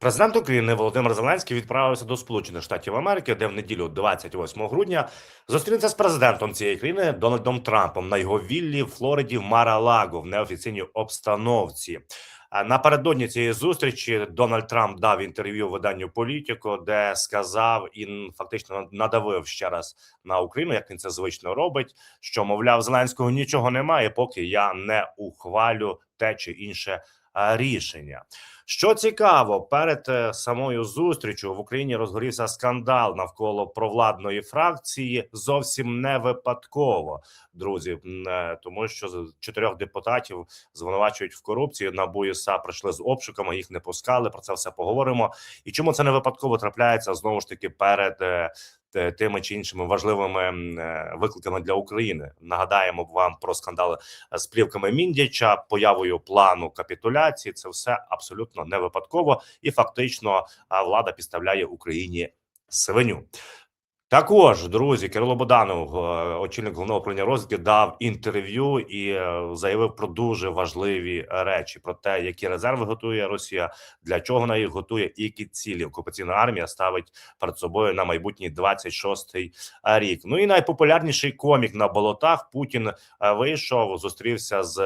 Президент України Володимир Зеленський відправився до Сполучених Штатів Америки, де в неділю, 28 грудня, зустрінеться з президентом цієї країни Дональдом Трампом на його віллі в Флориді в Мара-Лаго в неофіційній обстановці. Напередодні цієї зустрічі Дональд Трамп дав інтерв'ю виданню Політіко, де сказав і фактично надавив ще раз на Україну, як він це звично робить. Що мовляв, Зеленського нічого немає, поки я не ухвалю те чи інше рішення. Що цікаво, перед е, самою зустрічю в Україні розгорівся скандал навколо провладної фракції зовсім не випадково, друзі. Е, Тому що з чотирьох депутатів звинувачують в корупції. НАБУ і СА прийшли з обшуками, їх не пускали. Про це все поговоримо. І чому це не випадково трапляється знову ж таки перед е, тими чи іншими важливими е, викликами для України? Нагадаємо вам про скандали з плівками Міндіча, появою плану капітуляції. Це все абсолютно не випадково, і фактично влада підставляє Україні свиню. Також друзі, Кирило Боданов, е, очільник головного управління розвідки, дав інтерв'ю і е, заявив про дуже важливі речі: про те, які резерви готує Росія, для чого вона їх готує, і які цілі окупаційна армія ставить перед собою на майбутній 26-й рік. Ну і найпопулярніший комік на болотах Путін е, вийшов, зустрівся з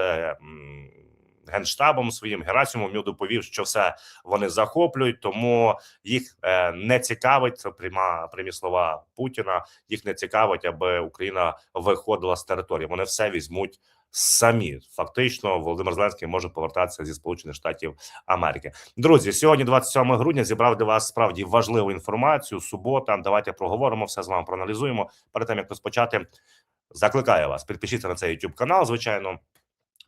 генштабом своїм Герасимом. Доповів, що все вони захоплюють, тому їх е, не цікавить це пряма прямі слова Путіна. Їх не цікавить, аби Україна виходила з території. Вони все візьмуть. Самі фактично Володимир Зеленський може повертатися зі Сполучених Штатів Америки. Друзі, сьогодні, 27 грудня, зібрав для вас справді важливу інформацію. Субота. Давайте проговоримо все з вами. Проаналізуємо. Перед тим як розпочати, закликаю вас. Підпишіться на цей YouTube канал. Звичайно,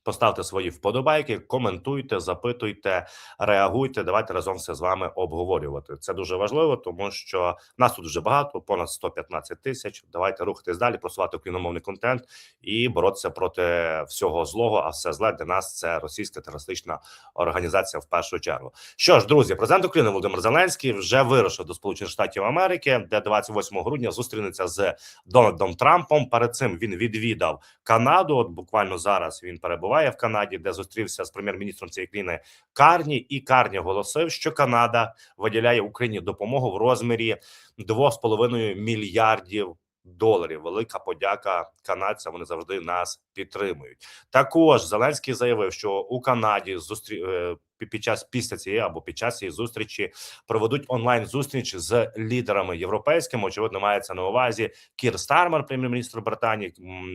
Поставте свої вподобайки, коментуйте, запитуйте, реагуйте. Давайте разом все з вами обговорювати. Це дуже важливо, тому що нас тут вже багато, понад 115 тисяч. Давайте рухатись далі, просувати україномовний контент і боротися проти всього злого. А все зле для нас це російська терористична організація в першу чергу. Що ж, друзі, президент України Володимир Зеленський вже вирушив до Сполучених Штатів Америки, де 28 грудня зустрінеться з Дональдом Трампом. Перед цим він відвідав Канаду. От буквально зараз він перебуває в Канаді, де зустрівся з прем'єр-міністром цієї країни Карні. І Карні оголосив, що Канада виділяє Україні допомогу в розмірі 2,5 мільярдів. Доларів велика подяка канадцям. Вони завжди нас підтримують. Також Зеленський заявив, що у Канаді зустрі е, під час після цієї або під час цієї зустрічі проведуть онлайн зустріч з лідерами європейськими. Очевидно, мається на увазі Кір Стармер, прем'єр-міністр Британії,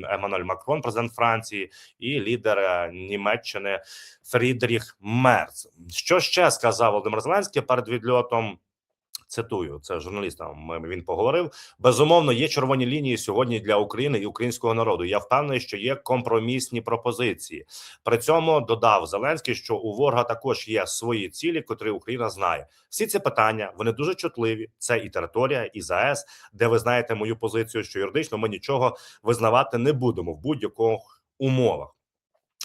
Еммануель Макрон, президент Франції, і лідер е, Німеччини Фрідріх Мерц. Що ще сказав Володимир Зеленський перед відльотом? Цитую, це журналістам він поговорив. Безумовно, є червоні лінії сьогодні для України і українського народу. Я впевнений, що є компромісні пропозиції. При цьому додав Зеленський, що у ворога також є свої цілі, котрі Україна знає. Всі ці питання вони дуже чутливі. Це і територія, і ЗАЕС, де ви знаєте мою позицію, що юридично ми нічого визнавати не будемо в будь-яких умовах.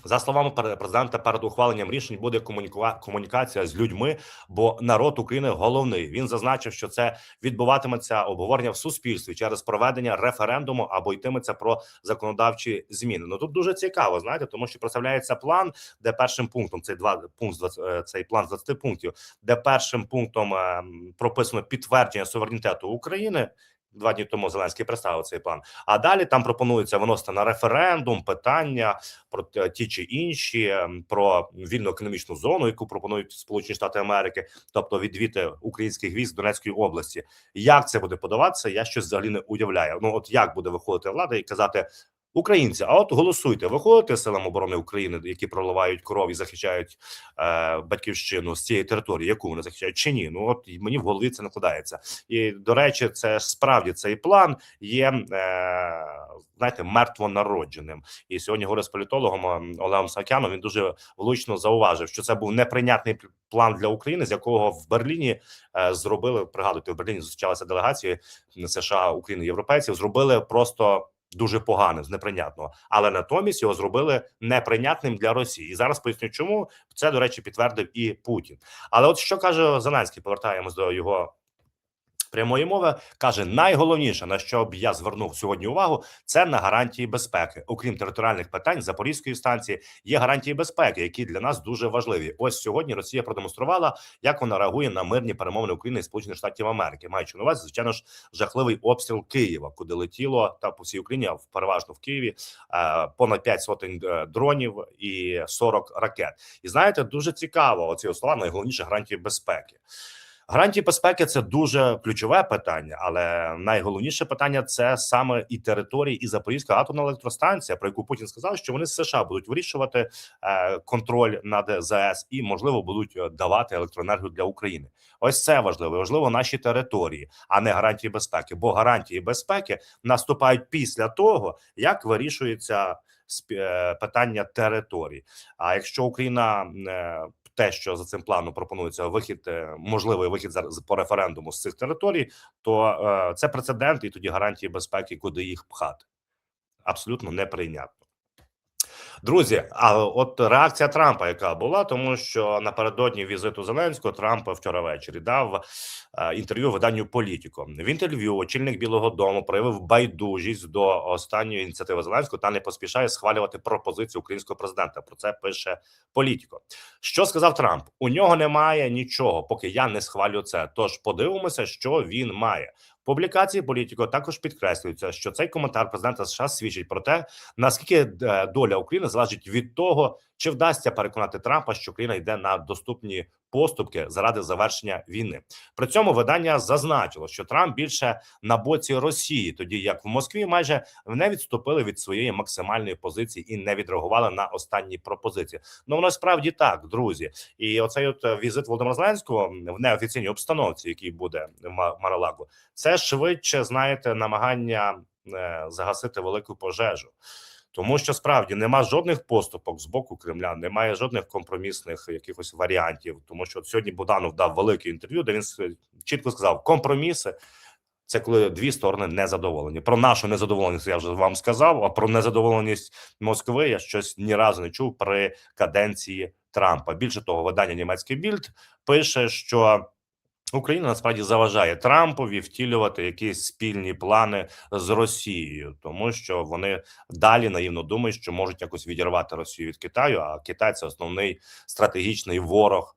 За словами президента, перед ухваленням рішень буде комунікація з людьми, бо народ України головний. Він зазначив, що це відбуватиметься обговорення в суспільстві через проведення референдуму або йтиметься про законодавчі зміни. Ну тут дуже цікаво, знаєте, тому що представляється план, де першим пунктом цей два пункт з 20, е, цей план з 20 пунктів, де першим пунктом е, прописано підтвердження суверенітету України. Два дні тому Зеленський представив цей план. А далі там пропонується виносити на референдум питання про ті чи інші ем, про вільну економічну зону, яку пропонують Сполучені Штати Америки, тобто відвіти українських військ Донецької області. Як це буде подаватися? Я щось взагалі не уявляю. Ну от як буде виходити влада і казати. Українці, а от голосуйте, виходите силам оборони України, які проливають кров і захищають е, батьківщину з цієї території, яку вони захищають чи ні? Ну от мені в голові це накладається. І до речі, це справді цей план є е, знаєте, мертвонародженим. І сьогодні говорю з політологом Олегом Сакяном. Він дуже влучно зауважив, що це був неприйнятний план для України, з якого в Берліні е, зробили. Пригадуйте, в Берліні зустрічалися делегації США, України, європейців. Зробили просто. Дуже поганим, з неприйнятного, але натомість його зробили неприйнятним для Росії. І зараз поясню, чому це до речі підтвердив і Путін. Але от що каже Зеленський, повертаємось до його прямої мови каже: найголовніше на що б я звернув сьогодні увагу, це на гарантії безпеки. Окрім територіальних питань Запорізької станції, є гарантії безпеки, які для нас дуже важливі. Ось сьогодні Росія продемонструвала, як вона реагує на мирні перемовини України і Сполучених Штатів Америки, маючи на увазі, звичайно ж, жахливий обстріл Києва, куди летіло та по всій Україні, а переважно в Києві, е, понад 5 сотень е, дронів і 40 ракет. І знаєте, дуже цікаво оці слова найголовніше гарантії безпеки. Гарантії безпеки це дуже ключове питання, але найголовніше питання це саме і території, і Запорізька атомна електростанція, про яку Путін сказав, що вони з США будуть вирішувати е, контроль над ЗАЕС і можливо будуть е, давати електроенергію для України. Ось це важливо. Важливо наші території, а не гарантії безпеки. Бо гарантії безпеки наступають після того, як вирішується е, питання території. А якщо Україна те, що за цим планом пропонується вихід, е, можливий вихід по референдуму з цих територій, то е, це прецедент, і тоді гарантії безпеки, куди їх пхати, абсолютно неприйнятно. Друзі, а от реакція Трампа, яка була, тому що напередодні візиту Зеленського Трамп вчора ввечері дав е, інтерв'ю виданню Політіко. В інтерв'ю очільник Білого Дому проявив байдужість до останньої ініціативи Зеленського та не поспішає схвалювати пропозицію українського президента. Про це пише Політіко. Що сказав Трамп? У нього немає нічого, поки я не схвалю це. Тож подивимося, що він має. Публікації політико також підкреслюється, що цей коментар президента США свідчить про те, наскільки е, доля України залежить від того, чи вдасться переконати Трампа, що Україна йде на доступні поступки заради завершення війни. При цьому видання зазначило, що Трамп більше на боці Росії, тоді як в Москві майже не відступили від своєї максимальної позиції і не відреагували на останні пропозиції. Ну воно справді так, друзі. І оцей от візит Володимира Зеленського в неофіційній обстановці, який буде в Ма- Маралагу, це швидше знаєте намагання е, загасити велику пожежу. Тому що справді нема жодних поступок з боку Кремля, немає жодних компромісних якихось варіантів. Тому що от сьогодні Буданов дав велике інтерв'ю, де він чітко сказав: компроміси це коли дві сторони не задоволені. Про нашу незадоволеність я вже вам сказав. А про незадоволеність Москви я щось ні разу не чув при каденції Трампа. Більше того, видання німецький більд пише, що. Україна насправді заважає Трампові втілювати якісь спільні плани з Росією, тому що вони далі наївно думають, що можуть якось відірвати Росію від Китаю. А Китай це основний стратегічний ворог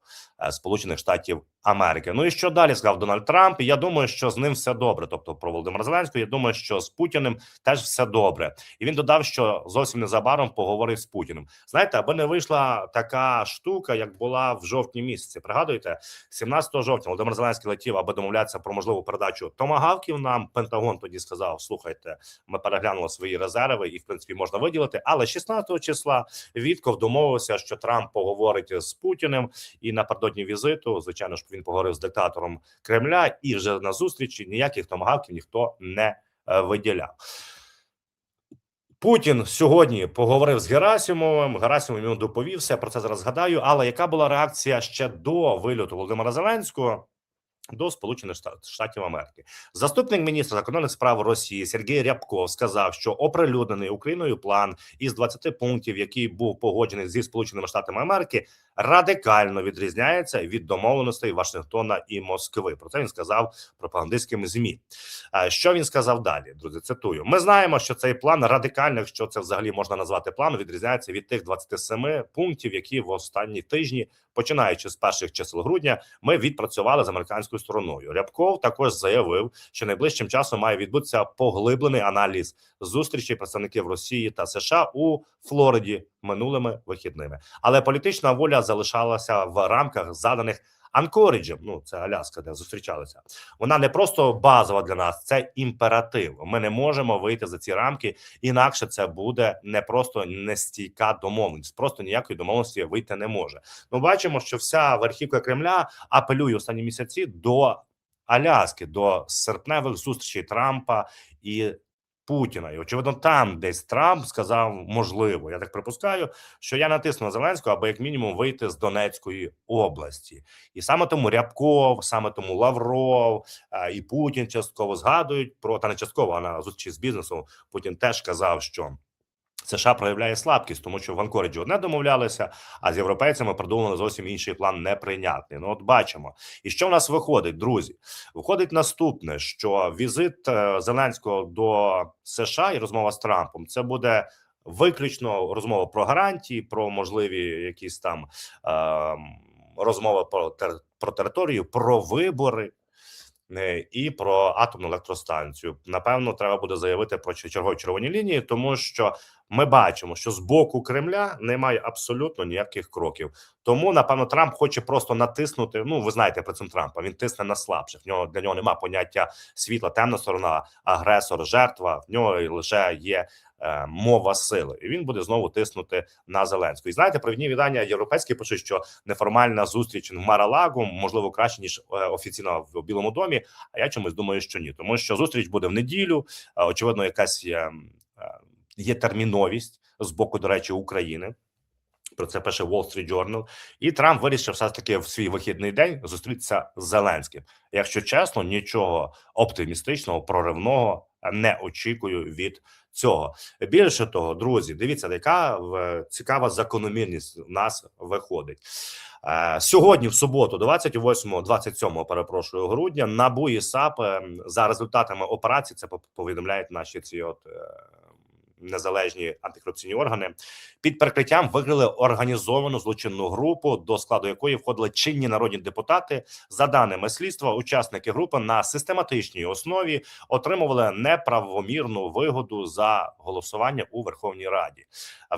Сполучених Штатів Америки. Ну і що далі сказав Дональд Трамп? Я думаю, що з ним все добре. Тобто про Володимира Зеленського. Я думаю, що з Путіним теж все добре. І він додав, що зовсім незабаром поговорив з Путіним. Знаєте, аби не вийшла така штука, як була в жовтні місяці. Пригадуєте, 17 жовтня Володимир Зеленський летів, аби домовлятися про можливу передачу томагавків. Нам Пентагон тоді сказав: слухайте, ми переглянули свої резерви, і в принципі можна виділити. Але 16 числа Вітков домовився, що Трамп поговорить з Путіним, і напередодні візиту, звичайно ж, він поговорив з диктатором Кремля, і вже на зустрічі ніяких томагавків ніхто не е, виділяв. Путін сьогодні поговорив з Герасимовим. Герасимов йому доповівся. Про це зараз згадаю. Але яка була реакція ще до вильоту Володимира Зеленського? До Сполучених Штат- Штатів Америки заступник міністра закордонних справ Росії Сергій Рябков сказав, що оприлюднений Україною план із 20 пунктів, який був погоджений зі Сполученими Штатами Америки, радикально відрізняється від домовленостей Вашингтона і Москви. Про це він сказав пропагандистським змі. Що він сказав далі? Друзі, цитую: ми знаємо, що цей план радикально, якщо це взагалі можна назвати план, відрізняється від тих 27 пунктів, які в останні тижні, починаючи з перших чисел грудня, ми відпрацювали з американською стороною. Рябков також заявив, що найближчим часом має відбутися поглиблений аналіз зустрічей представників Росії та США у Флориді минулими вихідними. Але політична воля залишалася в рамках заданих Анкоріджем. Ну це Аляска, де зустрічалися. Вона не просто базова для нас, це імператив. Ми не можемо вийти за ці рамки, інакше це буде не просто нестійка домовленість. Просто ніякої домовленості вийти не може. Ми бачимо, що вся верхівка Кремля апелює останні місяці до Аляски, до серпневих зустрічей Трампа і. Путіна, і очевидно, там десь Трамп сказав, можливо, я так припускаю, що я натисну на Зеленського, аби як мінімум вийти з Донецької області, і саме тому Рябков, саме тому Лавров а, і Путін частково згадують про та не частково, а на зустрічі з бізнесом Путін теж казав, що США проявляє слабкість, тому що в Анкориджі одне домовлялися, а з європейцями придумали зовсім інший план неприйнятний. Ну, от бачимо. І що в нас виходить, друзі? Виходить наступне: що візит е, Зеленського до США і розмова з Трампом це буде виключно розмова про гарантії, про можливі якісь там е, розмови про, тер- про територію, про вибори. Е, І про атомну електростанцію напевно треба буде заявити про чергові червоні лінії, тому що ми бачимо, що з боку Кремля немає абсолютно ніяких кроків. Тому напевно Трамп хоче просто натиснути. Ну, ви знаєте про цим Трампа. Він тисне на слабших. В нього для нього немає поняття світла, темна сторона, агресор, жертва. В нього лише є мова сили, і він буде знову тиснути на Зеленську. І знаєте, провідні видання європейські пишуть, що неформальна зустріч в Маралагу можливо краще ніж е, офіційно в Білому домі. А я чомусь думаю, що ні, тому що зустріч буде в неділю. Е, Очевидно, якась є, е, є терміновість з боку, до речі, України. Про це пише Wall Street Journal. І Трамп вирішив все ж таки в свій вихідний день зустрітися з Зеленським. Якщо чесно, нічого оптимістичного, проривного не очікую від цього. Більше того, друзі, дивіться, яка цікава закономірність в нас виходить. Е, Сьогодні, в суботу, 28, 27, перепрошую, грудня, НАБУ і САП е, за результатами операції, це по- повідомляють наші ці от е, незалежні антикорупційні органи, під прикриттям викрили організовану злочинну групу, до складу якої входили чинні народні депутати. За даними слідства, учасники групи на систематичній основі отримували неправомірну вигоду за голосування у Верховній Раді.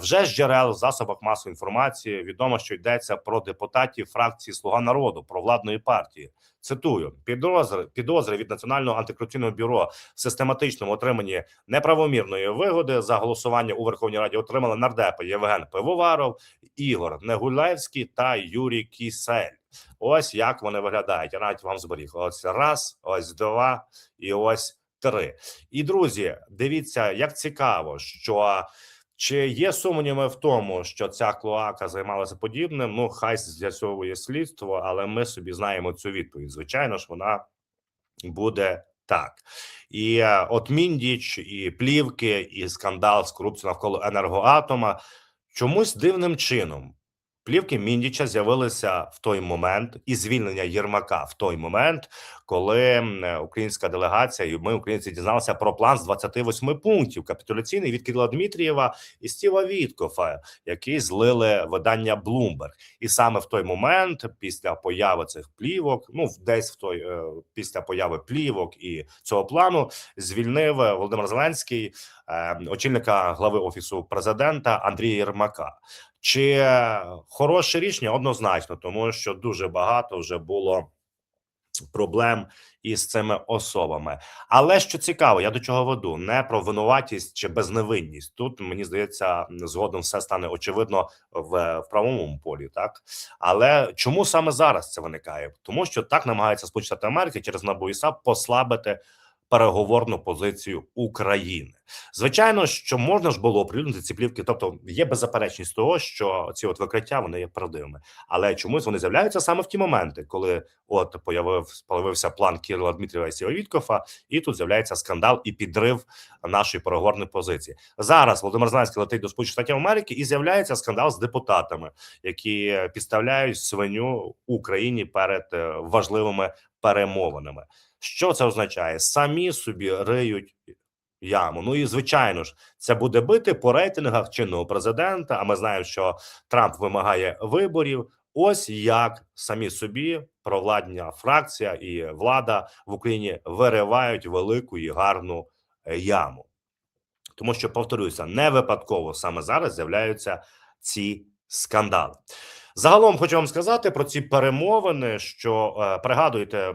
Вже з джерел в засобах масової інформації відомо, що йдеться про депутатів фракції Слуга народу провладної партії. Цитую підозри підозри від національного антикорупційного бюро в систематичному отриманні неправомірної вигоди за голосування у Верховній Раді отримали нардепи Євген Пивоваров, Ігор Негулевський та Юрій Кісель. Ось як вони виглядають. Я навіть вам зберіг. Ось раз, ось два і ось три. І друзі, дивіться, як цікаво, що чи є сумніви в тому, що ця клоака займалася подібним? Ну, хай з'ясовує слідство, але ми собі знаємо цю відповідь. Звичайно ж, вона буде так. І е, от Міндіч, і плівки, і скандал з корупцією навколо енергоатома чомусь дивним чином. Плівки Міндіча з'явилися в той момент, і звільнення Єрмака в той момент, коли українська делегація і ми, українці, дізналися про план з 28 пунктів капітуляційний від Кирила Дмитрієва і Стіва Віткофа, який злили видання Bloomberg. І саме в той момент, після появи цих плівок, ну десь в той е, після появи плівок і цього плану, звільнив е, Володимир Зеленський очільника глави офісу президента Андрія Єрмака. Чи е, хороше рішення? Однозначно, тому що дуже багато вже було проблем із цими особами. Але що цікаво, я до чого веду не про винуватість чи безневинність. Тут мені здається, згодом все стане очевидно в, в правовому полі, так але чому саме зараз це виникає? Тому що так намагаються Сполучені Штати Америки через НАБУ і САП послабити переговорну позицію України. Звичайно, що можна ж було оприлюднити ці плівки, тобто є беззаперечність того, що ці от викриття вони є правдивими, але чомусь вони з'являються саме в ті моменти, коли от появив появився план Кирила Дмитрієва і і тут з'являється скандал і підрив нашої переговорної позиції. Зараз Володимир Зеленський летить до Сполучених Штатів Америки і з'являється скандал з депутатами, які підставляють свиню Україні перед е, важливими перемовинами. Що це означає? Самі собі риють яму. Ну і звичайно ж, це буде бити по рейтингах чинного президента. А ми знаємо, що Трамп вимагає виборів. Ось як самі собі провладня фракція і влада в Україні виривають велику і гарну е, яму. Тому що повторюся, не випадково саме зараз з'являються ці скандали. Загалом хочу вам сказати про ці перемовини, що е, пригадуєте,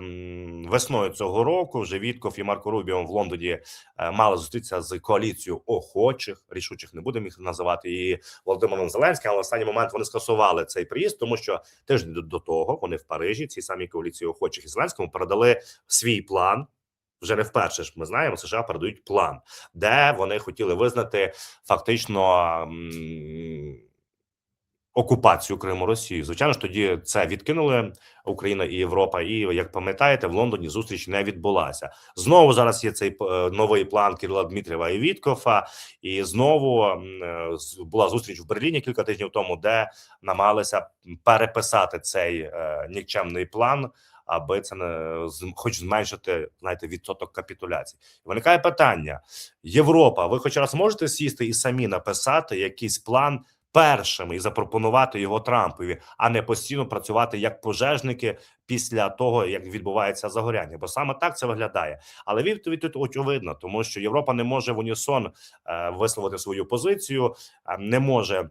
весною цього року вже Вітков і Марко Рубіо в Лондоні е, мали зустрітися з коаліцією охочих, рішучих не будемо їх називати, і Володимиром Зеленським. Але в останній момент вони скасували цей приїзд, тому що тиждень до- того вони в Парижі, цій самій коаліції охочих і Зеленському передали свій план. Вже не вперше ж ми знаємо, США передають план, де вони хотіли визнати фактично окупацію Криму Росією. Звичайно ж, тоді це відкинули Україна і Європа. І як пам'ятаєте, в Лондоні зустріч не відбулася. Знову зараз є цей е, новий план Кирила Дмитрієва і Віткофа, і знову е, була зустріч в Берліні кілька тижнів тому, де намагалися переписати цей е, нікчемний план. Аби це не хоч зменшити знаєте, відсоток капітуляції, виникає питання: Європа, ви хоч раз можете сісти і самі написати якийсь план першими і запропонувати його Трампові, а не постійно працювати як пожежники після того, як відбувається загоряння. Бо саме так це виглядає. Але відповідь тут очевидна, тому що Європа не може в унісон е, висловити свою позицію, е, не може.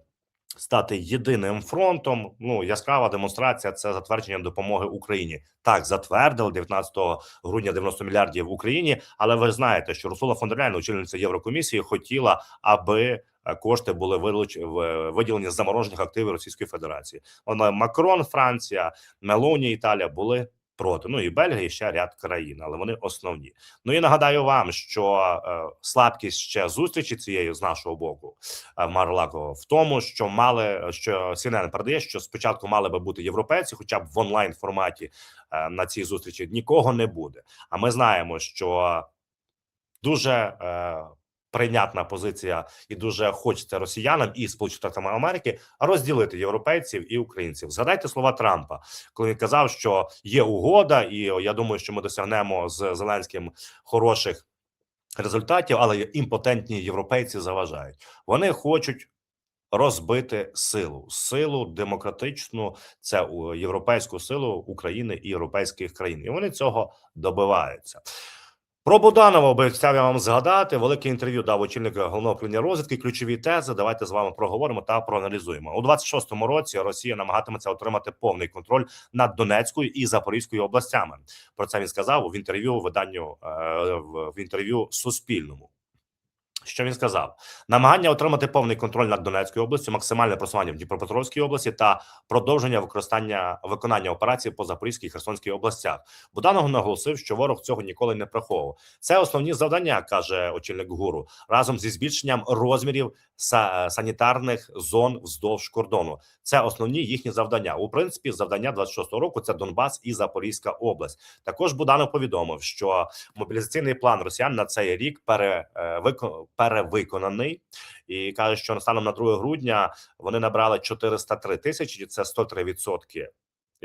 Стати єдиним фронтом. Ну яскрава демонстрація це затвердження допомоги Україні. Так затвердили 19 грудня 90 мільярдів в Україні. Але ви знаєте, що Русула фон очільниця Єврокомісії, хотіла, аби кошти були вилуч... виділені з заморожених активів Російської Федерації. Вона Макрон, Франція, Мелоні, Італія були проти. Ну і Бельгія, і ще ряд країн, але вони основні. Ну і нагадаю вам, що е, слабкість ще зустрічі цієї з нашого боку е, Марлако в тому, що мали що CNN передає, що спочатку мали би бути європейці, хоча б в онлайн форматі е, на цій зустрічі нікого не буде. А ми знаємо, що дуже е, прийнятна позиція, і дуже хочеться росіянам і Сполученим Америки розділити європейців і українців. Згадайте слова Трампа, коли він казав, що є угода, і я думаю, що ми досягнемо з Зеленським хороших результатів, але імпотентні європейці заважають. Вони хочуть. Розбити силу, силу демократичну, це європейську силу України і європейських країн, і вони цього добиваються. Про Буданова обіцяв я вам згадати. Велике інтерв'ю дав очільник головного управління розвідки. Ключові тези. Давайте з вами проговоримо та проаналізуємо у 26-му році. Росія намагатиметься отримати повний контроль над Донецькою і Запорізькою областями. Про це він сказав в інтерв'ю виданню е, в в інтерв'ю Суспільному. Що він сказав? Намагання отримати повний контроль над Донецькою областю, максимальне просування в Дніпропетровській області та продовження використання виконання операцій по Запорізькій і Херсонській областях. Буданов наголосив, що ворог цього ніколи не приховував. Це основні завдання, каже очільник гуру, разом зі збільшенням розмірів санітарних зон вздовж кордону. Це основні їхні завдання. У принципі, завдання 26-го року це Донбас і Запорізька область. Також Буданов повідомив, що мобілізаційний план росіян на цей рік е, перевиконаний і каже, що станом на 2 грудня вони набрали 403 тисячі. Це 103 відсотки.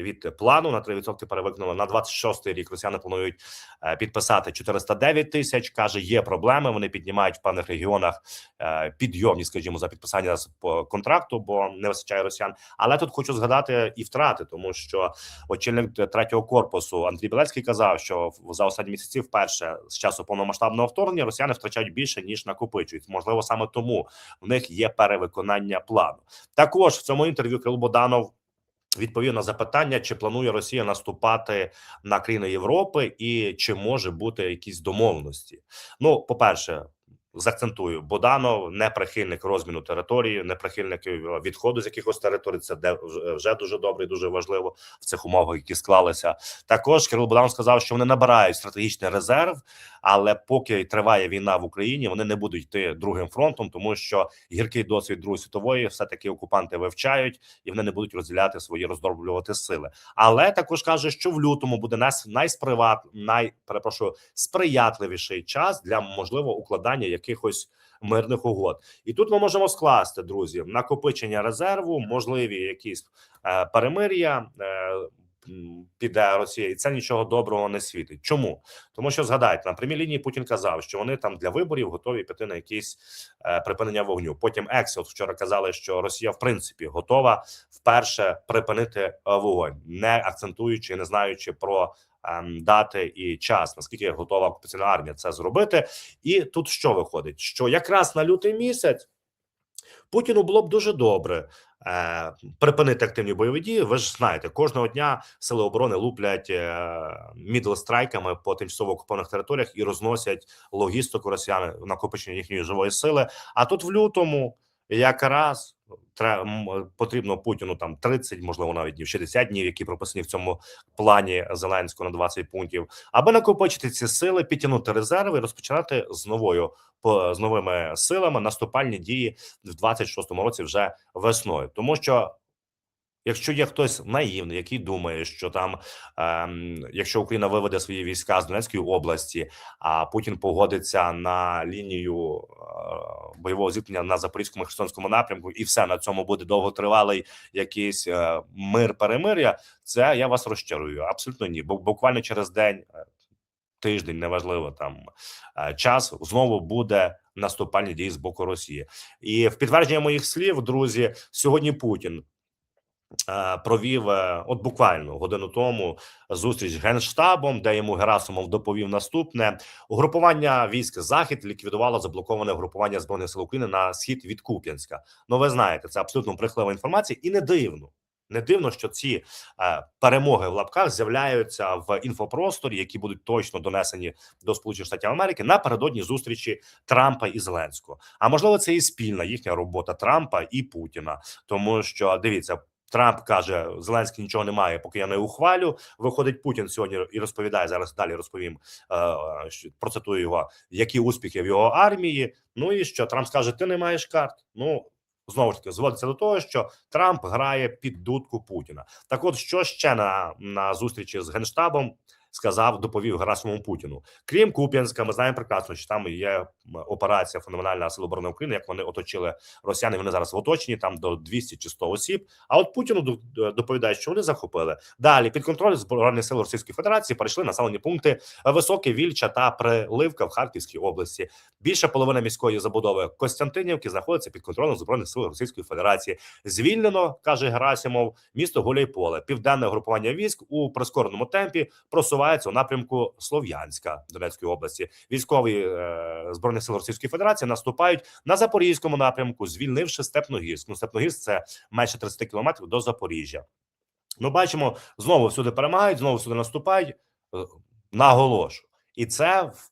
Від плану на 3% перевиконали на 26-й рік. Росіяни планують е, підписати 409 тисяч. каже, є проблеми. Вони піднімають в певних регіонах е, підйомні, скажімо, за підписання по контракту, бо не вистачає росіян. Але тут хочу згадати і втрати, тому що очільник третього корпусу Андрій Білецький казав, що за останні місяці вперше з часу повномасштабного вторгнення росіяни втрачають більше ніж накопичують. Можливо, саме тому в них є перевиконання плану. Також в цьому інтерв'ю Кирил Боданов. Відповів на запитання, чи планує Росія наступати на країни Європи, і чи може бути якісь домовленості. Ну, по перше, Закцентую, Боданов не прихильник розміну території, не прихильник відходу з якихось територій. Це де вже- дуже добре і дуже важливо в цих умовах, які склалися. Також Кирил Боданов сказав, що вони набирають стратегічний резерв, але поки триває війна в Україні, вони не будуть йти другим фронтом, тому що гіркий досвід Другої світової все таки окупанти вивчають і вони не будуть розділяти свої роздроблювати сили. Але також каже, що в лютому буде нас найсприват, най перепрошую, сприятливіший час для можливо укладання якихось мирних угод. І тут ми можемо скласти друзі накопичення резерву, можливі якісь е, перемир'я. Е, Піде Росія, і це нічого доброго не світить. Чому? Тому що згадайте, на прямій лінії Путін казав, що вони там для виборів готові піти на якісь е, припинення вогню. Потім Ексіл вчора казали, що Росія в принципі готова вперше припинити е, вогонь, не акцентуючи, не знаючи про дати і час, наскільки готова окупаційна армія це зробити. І тут що виходить? Що якраз на лютий місяць Путіну було б дуже добре е, припинити активні бойові дії. Ви ж знаєте, кожного дня сили оборони луплять е, мідл-страйками по тимчасово окупованих територіях і розносять логістику росіян накопичення їхньої живої сили. А тут в лютому якраз потрібно Путіну там 30, можливо, навіть днів 60 днів, які прописані в цьому плані Зеленського на 20 пунктів, аби накопичити ці сили, підтягнути резерви і розпочинати з новою з новими силами наступальні дії в 26-му році вже весною, тому що Якщо є хтось наївний, який думає, що там, ем, якщо Україна виведе свої війська з Донецької області, а Путін погодиться на лінію е, бойового зіткнення на запорізькому херсонському напрямку, і все на цьому буде довготривалий якийсь е, мир перемир'я. Це я вас розчарую. Абсолютно ні. Бо буквально через день, е, тиждень, неважливо там е, час, знову буде наступальні дії з боку Росії. І в підтвердження моїх слів, друзі, сьогодні Путін провів е, от буквально годину тому зустріч з генштабом, де йому Герасимов доповів наступне: угрупування військ Захід ліквідувало заблоковане угрупування збройних сил України на схід від Куп'янська. Ну, ви знаєте, це абсолютно брехлива інформація, і не дивно. Не дивно, що ці е, перемоги в лапках з'являються в інфопросторі, які будуть точно донесені до Сполучених Штатів Америки напередодні зустрічі Трампа і Зеленського. А можливо, це і спільна їхня робота Трампа і Путіна, тому що дивіться. Трамп каже: Зеленський нічого не має, поки я не ухвалю. Виходить Путін сьогодні і розповідає зараз. Далі розповім е, процитую його, які успіхи в його армії. Ну і що Трамп скаже: Ти не маєш карт. Ну знову ж таки зводиться до того, що Трамп грає під дудку Путіна. Так, от що ще на, на зустрічі з генштабом сказав, доповів Герасимову Путіну. Крім Куп'янська, ми знаємо прекрасно, що там є операція феноменальна Сил оборони України. Як вони оточили росіяни, вони зараз в оточенні там до 200 чи 100 осіб. А от Путіну до- доповідають, що вони захопили далі під контроль збройних сил Російської Федерації. Перейшли населені пункти Високе Вільча та Приливка в Харківській області. Більше половини міської забудови Костянтинівки знаходиться під контролем збройних сил Російської Федерації. Звільнено каже Герасимов, місто Гуляйполе. Південне групування військ у прискореному темпі просувається у напрямку Слов'янська Донецької області. Військові е, збройних сил Російської Федерації наступають на запорізькому напрямку, звільнивши Степногірськ. Ну, Степногірськ – це майже 30 кілометрів до Запоріжжя. Ми бачимо, знову всюди перемагають, знову всюди наступають. Е, Наголошу, і це в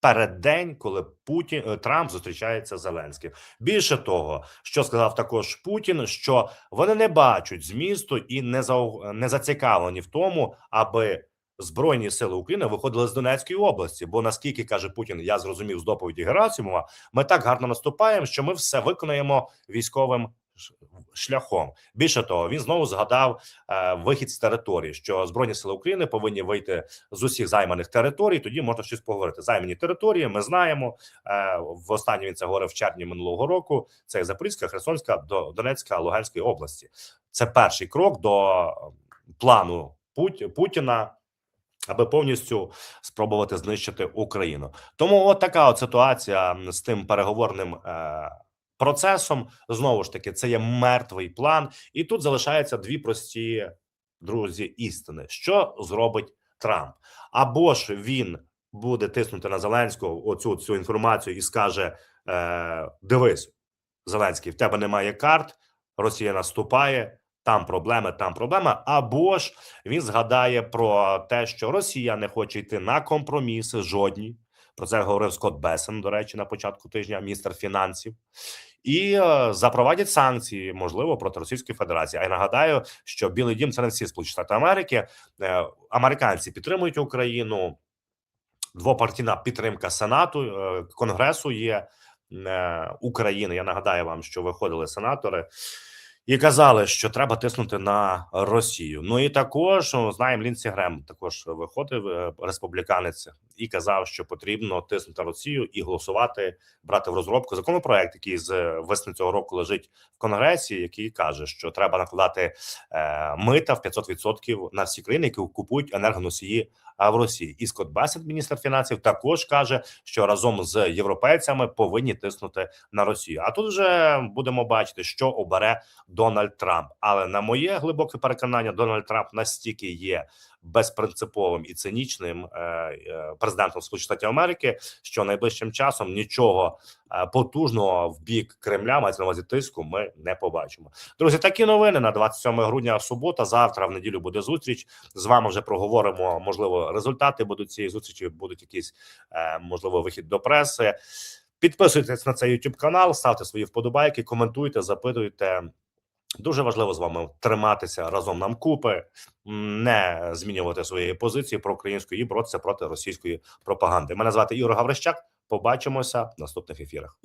переддень, коли Путін е, Трамп зустрічається з Зеленським. Більше того, що сказав також Путін, що вони не бачать змісту і не за не зацікавлені в тому, аби збройні сили України виходили з Донецької області. Бо наскільки каже Путін, я зрозумів з доповіді Герасимова, ми так гарно наступаємо, що ми все виконаємо військовим шляхом. Більше того, він знову згадав е, вихід з території, що збройні сили України повинні вийти з усіх займаних територій. Тоді можна щось поговорити. Займані території. Ми знаємо. Е, в останнє він це говорив в червні минулого року. Це Запорізька, Херсонська, до Донецька, Луганської області. Це перший крок до плану Путіна. Аби повністю спробувати знищити Україну, тому от така от ситуація з тим переговорним е, процесом. Знову ж таки, це є мертвий план, і тут залишаються дві прості друзі істини: що зробить Трамп, або ж він буде тиснути на Зеленського оцю цю інформацію і скаже: е, Дивись, Зеленський, в тебе немає карт, Росія наступає. Там проблеми, там проблема. Або ж він згадає про те, що Росія не хоче йти на компроміси жодні. Про це говорив Скотт Бесен, до речі, на початку тижня, міністр фінансів, і е, запровадять санкції, можливо, проти Російської Федерації. А я нагадаю, що Білий Дім це не всі Сполучені Штати Америки. Е, американці підтримують Україну. Двопартійна підтримка Сенату, е, Конгресу є України. Я нагадаю вам, що виходили сенатори і казали, що треба тиснути на Росію. Ну і також знаємо, Лінсі Грем також виходив е, республіканець і казав, що потрібно тиснути на Росію і голосувати, брати в розробку законопроект, який з весни цього року лежить в конгресі, який каже, що треба накладати е, мита в 500% на всі країни, які купують енергоносії. В Росії і Скотт Бесет, міністр фінансів, також каже, що разом з європейцями повинні тиснути на Росію. А тут вже будемо бачити, що обере Дональд Трамп. Але на моє глибоке переконання, Дональд Трамп настільки є безпринциповим і цинічним е, е, президентом Сполучених Штатів Америки, що найближчим часом нічого е, потужного в бік Кремля, мається на увазі тиску, ми не побачимо. Друзі, такі новини на 27 грудня. Субота. Завтра в неділю буде зустріч. З вами вже проговоримо. Можливо, результати будуть цієї зустрічі. Будуть якісь можливо вихід до преси. Підписуйтесь на цей YouTube канал, ставте свої вподобайки, коментуйте, запитуйте. Дуже важливо з вами триматися разом нам купи, не змінювати своєї позиції про українську і боротися проти російської пропаганди. Мене звати Ігор Гаврищак. Побачимося в наступних ефірах.